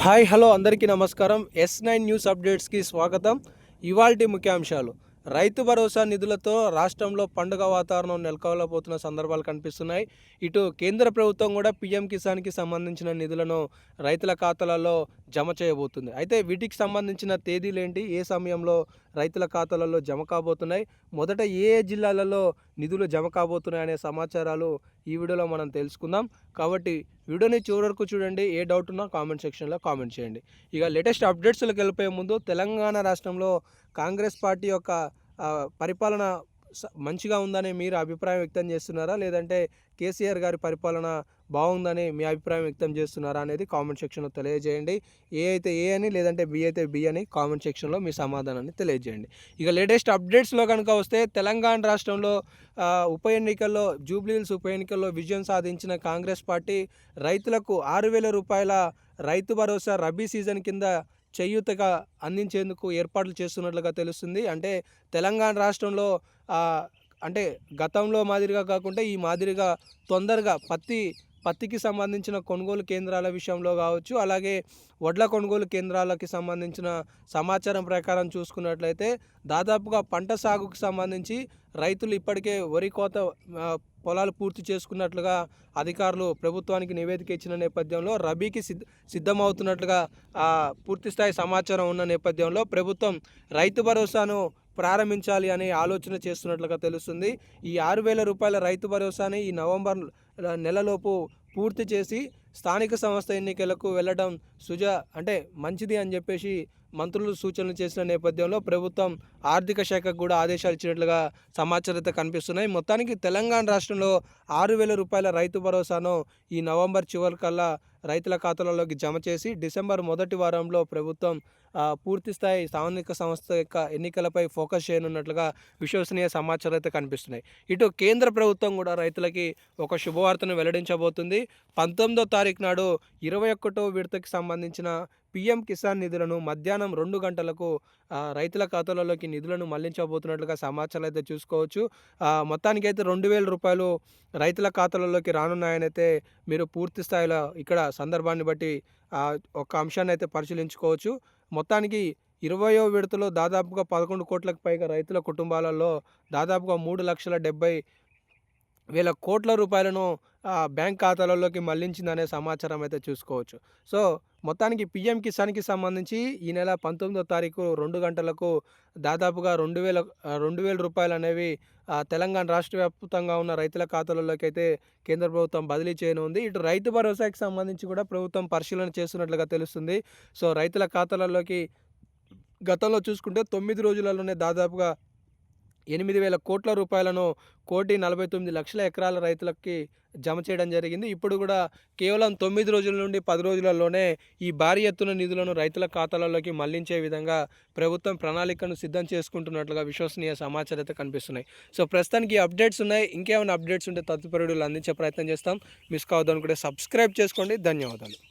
Hi hello అందరికీ నమస్కారం. Yes nine news అప్డేట్స్కి స్వాగతం. ఇవాల్టి ముఖ్యాంశాలు. రైతు భరోసా నిధులతో రాష్ట్రంలో పండుగ వాతావరణం నెలకొల్పోతున్న సందర్భాలు కనిపిస్తున్నాయి. ఇటు కేంద్ర ప్రభుత్వం కూడా పీఎం కిసాన్కి సంబంధించిన నిధులను రైతుల ఖాతాలలో జమ చేయబోతుంది. అయితే వీటికి సంబంధించిన తేదీలు ఏంటి ఏ సమయంలో రైతుల ఖాతాలలో జమ కాబోతున్నాయి? మొదట ఏ ఏ జిల్లాలలో నిధులు జమ కాబోతున్నాయనే సమాచారాలు ఈ వీడియోలో మనం తెలుసుకుందాం. కాబట్టి వీడియోని చివరకు చూడండి. ఏ డౌట్ ఉన్నా కామెంట్ సెక్షన్లో కామెంట్ చేయండి. ఇక లేటెస్ట్ అప్డేట్స్లోకి వెళ్ళిపోయే ముందు తెలంగాణ రాష్ట్రంలో కాంగ్రెస్ పార్టీ యొక్క పరిపాలన స- మంచిగా ఉందని మీరు అభిప్రాయం వ్యక్తం చేస్తున్నారా? లేదంటే కేసీఆర్ గారి పరిపాలన బాగుందని మీ అభిప్రాయం వ్యక్తం చేస్తున్నారా అనేది కామెంట్ సెక్షన్లో తెలియజేయండి. ఏ అయితే ఏ అని లేదంటే బి అయితే బి అని కామెంట్ సెక్షన్లో మీ సమాధానాన్ని తెలియజేయండి. ఇక లేటెస్ట్ అప్డేట్స్లో కనుక వస్తే తెలంగాణ రాష్ట్రంలో ఉప ఎన్నికల్లో జూబ్లీహిల్స్ ఉప ఎన్నికల్లో విజయం సాధించిన కాంగ్రెస్ పార్టీ రైతులకు ఆరు వేల రూపాయల రైతు భరోసా రబీ సీజన్ కింద చేయూతగా అందించేందుకు ఏర్పాట్లు చేస్తున్నట్లుగా తెలుస్తుంది. అంటే తెలంగాణ రాష్ట్రంలో అంటే గతంలో మాదిరిగా కాకుండా ఈ మాదిరిగా తొందరగా పత్తి పత్తికి సంబంధించిన కొనుగోలు కేంద్రాల విషయంలో కావచ్చు అలాగే వడ్ల కొనుగోలు కేంద్రాలకి సంబంధించిన సమాచారం ప్రకారం చూసుకున్నట్లయితే దాదాపుగా పంట సాగుకు సంబంధించి రైతులు ఇప్పటికే వరి కోత పొలాలు పూర్తి చేసుకున్నట్లుగా అధికారులు ప్రభుత్వానికి నివేదిక ఇచ్చిన నేపథ్యంలో రబీకి సిద్ధ సిద్ధమవుతున్నట్లుగా పూర్తిస్థాయి సమాచారం ఉన్న నేపథ్యంలో ప్రభుత్వం రైతు భరోసాను ప్రారంభించాలి అనే ఆలోచన చేస్తున్నట్లుగా తెలుస్తుంది. ఈ ఆరు వేల రూపాయల రైతు భరోసాని ఈ నవంబర్ నెలలోపు పూర్తి చేసి స్థానిక సంస్థ ఎన్నికలకు వెళ్ళడం సుజ అంటే మంచిది అని చెప్పేసి మంత్రులు సూచనలు చేసిన నేపథ్యంలో ప్రభుత్వం ఆర్థిక శాఖకు కూడా ఆదేశాలు ఇచ్చినట్లుగా సమాచారత కనిపిస్తున్నాయి. మొత్తానికి తెలంగాణ రాష్ట్రంలో ఆరు వేల రూపాయల రైతు భరోసాను ఈ నవంబర్ చివరి కల్లా రైతుల ఖాతాలలోకి జమ చేసి డిసెంబర్ మొదటి వారంలో ప్రభుత్వం పూర్తిస్థాయి స్థానిక సంస్థ యొక్క ఎన్నికలపై ఫోకస్ చేయనున్నట్లుగా విశ్వసనీయ సమాచారం అయితే కనిపిస్తున్నాయి. ఇటు కేంద్ర ప్రభుత్వం కూడా రైతులకి ఒక శుభవార్తను వెల్లడించబోతుంది. పంతొమ్మిదో తారీఖు నాడు ఇరవై ఒకటో విడతకి సంబంధించిన పిఎం కిసాన్ నిధులను మధ్యాహ్నం రెండు గంటలకు రైతుల ఖాతాలలోకి నిధులను మళ్ళించబోతున్నట్లుగా సమాచారం అయితే చూసుకోవచ్చు. మొత్తానికి మొత్తానికైతే రెండు వేల రూపాయలు రైతుల ఖాతాలలోకి రానున్నాయనైతే మీరు పూర్తి స్థాయిలో ఇక్కడ సందర్భాన్ని బట్టి ఒక అంశాన్ని అయితే పరిశీలించుకోవచ్చు. మొత్తానికి ఇరవయో విడతలో దాదాపుగా పదకొండు కోట్లకు పైగా రైతుల కుటుంబాలలో దాదాపుగా మూడు లక్షల డెబ్బై వేల కోట్ల రూపాయలను బ్యాంక్ ఖాతాలలోకి మళ్ళించిందనే సమాచారం అయితే చూసుకోవచ్చు. సో మొత్తానికి పిఎం కిసాన్కి సంబంధించి ఈ నెల పంతొమ్మిదో తారీఖు రెండు గంటలకు దాదాపుగా రెండు వేల రెండు వేల రూపాయలు అనేవి తెలంగాణ రాష్ట్ర వ్యాప్తంగా ఉన్న రైతుల ఖాతాలలోకి అయితే కేంద్ర ప్రభుత్వం బదిలీ చేయనుంది. ఇటు రైతు భరోసాకి సంబంధించి కూడా ప్రభుత్వం పరిశీలన చేస్తున్నట్లుగా తెలుస్తుంది. సో రైతుల ఖాతాలలోకి గతంలో చూసుకుంటే తొమ్మిది రోజులలోనే దాదాపుగా ఎనిమిది వేల కోట్ల రూపాయలను కోటి నలభై తొమ్మిది లక్షల ఎకరాల రైతులకి జమ చేయడం జరిగింది. ఇప్పుడు కూడా కేవలం తొమ్మిది రోజుల నుండి పది రోజులలోనే ఈ భారీ ఎత్తున నిధులను రైతుల ఖాతాలలోకి మళ్ళించే విధంగా ప్రభుత్వం ప్రణాళికను సిద్ధం చేసుకుంటున్నట్లుగా విశ్వసనీయ సమాచారం అయితే కనిపిస్తున్నాయి. సో ప్రస్తుతానికి ఈ అప్డేట్స్ ఉన్నాయి. ఇంకేమైనా అప్డేట్స్ ఉంటే తదుపరి అందించే ప్రయత్నం చేస్తాం. మిస్ కావద్దు అనుకుంటే సబ్స్క్రైబ్ చేసుకోండి. ధన్యవాదాలు.